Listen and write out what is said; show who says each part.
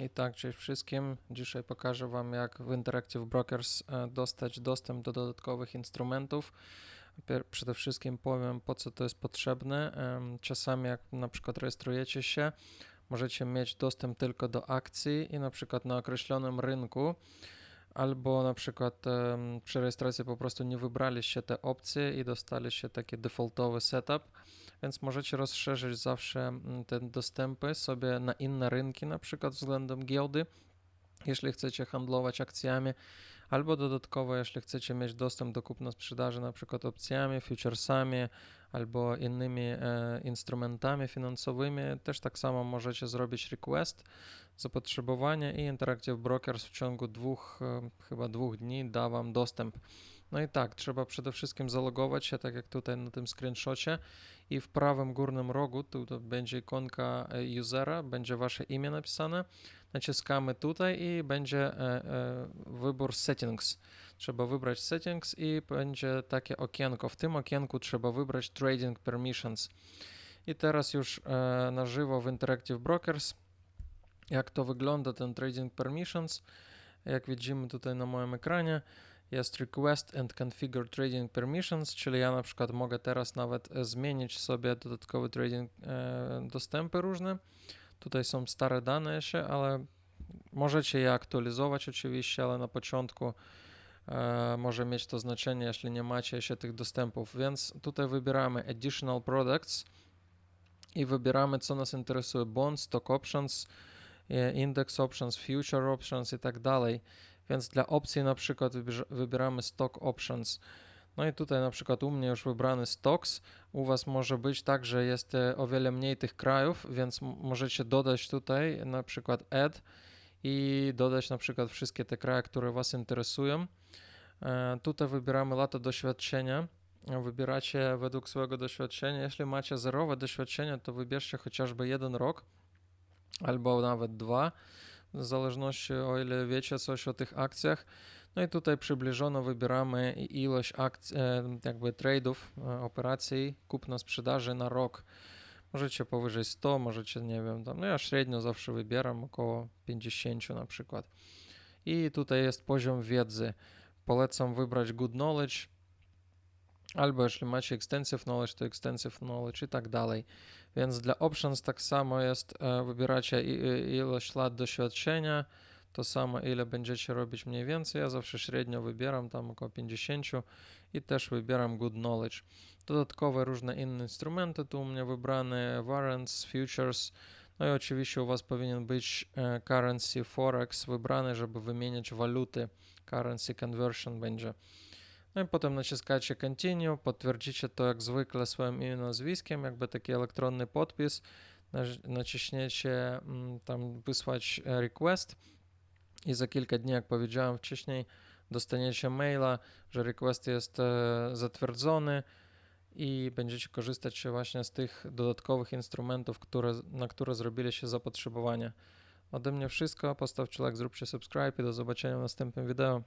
Speaker 1: I tak, cześć wszystkim. Dzisiaj pokażę Wam, jak w Interactive Brokers e, dostać dostęp do dodatkowych instrumentów. Przede wszystkim powiem, po co to jest potrzebne. Czasami, jak na przykład rejestrujecie się, możecie mieć dostęp tylko do akcji i na przykład na określonym rynku, albo na przykład przy rejestracji po prostu nie wybraliście te opcje i dostaliście taki defaultowy setup, więc możecie rozszerzyć zawsze mm, te dostępy sobie na inne rynki, na przykład względem giełdy, jeśli chcecie handlować akcjami, albo dodatkowo, jeśli chcecie mieć dostęp do kupna-sprzedaży, na przykład opcjami, futuresami, albo innymi e, instrumentami finansowymi, też tak samo możecie zrobić request, zapotrzebowanie i Interactive Brokers w ciągu dwóch, e, chyba dwóch dni da Wam dostęp. No i tak, trzeba przede wszystkim zalogować się, tak jak tutaj na tym screenshocie i w prawym górnym rogu tu to będzie ikonka e, usera, będzie Wasze imię napisane, naciskamy tutaj i będzie e, e, wybór settings. Trzeba wybrać settings i będzie takie okienko. W tym okienku trzeba wybrać trading permissions. I teraz już na żywo w Interactive Brokers, jak to wygląda ten trading permissions. Jak widzimy tutaj na moim ekranie, jest request and configure trading permissions, czyli ja na przykład mogę teraz nawet e, zmienić sobie dodatkowe trading e, dostępy różne. Tutaj są stare dane jeszcze, ale możecie je aktualizować oczywiście, ale na początku e, może mieć to znaczenie, jeśli nie macie jeszcze tych dostępów. Więc tutaj wybieramy additional products i wybieramy co nas interesuje, bonds, stock options, e, index options, future options i tak dalej. Więc dla opcji na przykład wybieramy stock options. No i tutaj na przykład u mnie już wybrany stocks, u Was może być tak, że jest e, o wiele mniej tych krajów, więc możecie dodać tutaj na przykład add i dodać na przykład wszystkie te kraje, które Was interesują. E, Tutaj wybieramy lata doświadczenia. Wybieracie według swojego doświadczenia. Jeśli macie zerowe doświadczenie, to wybierzcie chociażby jeden rok albo nawet dwa, w zależności o ile wiecie coś o tych akcjach. No i tutaj przybliżono wybieramy ilość akcji, e, jakby trade'ów, e, operacji kupna-sprzedaży na rok. Możecie powyżej 100, możecie, nie wiem, tam, no ja średnio zawsze wybieram około 50 na przykład. I tutaj jest poziom wiedzy. Polecam wybrać good knowledge, albo jeśli macie extensive knowledge, to extensive knowledge i tak dalej. Więc dla options tak samo jest, e, wybieracie ilość lat doświadczenia, to samo ile będziecie robić mniej więcej. Ja zawsze średnio wybieram tam około 50 i też wybieram good knowledge. Dodatkowe różne inne instrumenty tu u mnie wybrane, warrants, futures, no i oczywiście u Was powinien być e, currency forex wybrany, żeby wymieniać waluty. Currency conversion będzie. No i potem naciskacie continue, potwierdzicie to jak zwykle swoim imieniem nazwiskiem, jakby taki elektronny podpis. Naci- Naciśniecie mm, tam wysłać e, request i za kilka dni, jak powiedziałem wcześniej, dostaniecie maila, że request jest e, zatwierdzony i będziecie korzystać właśnie z tych dodatkowych instrumentów, które, na które zrobiliście zapotrzebowanie. Ode mnie wszystko, postawcie like, zróbcie subscribe i do zobaczenia w następnym wideo.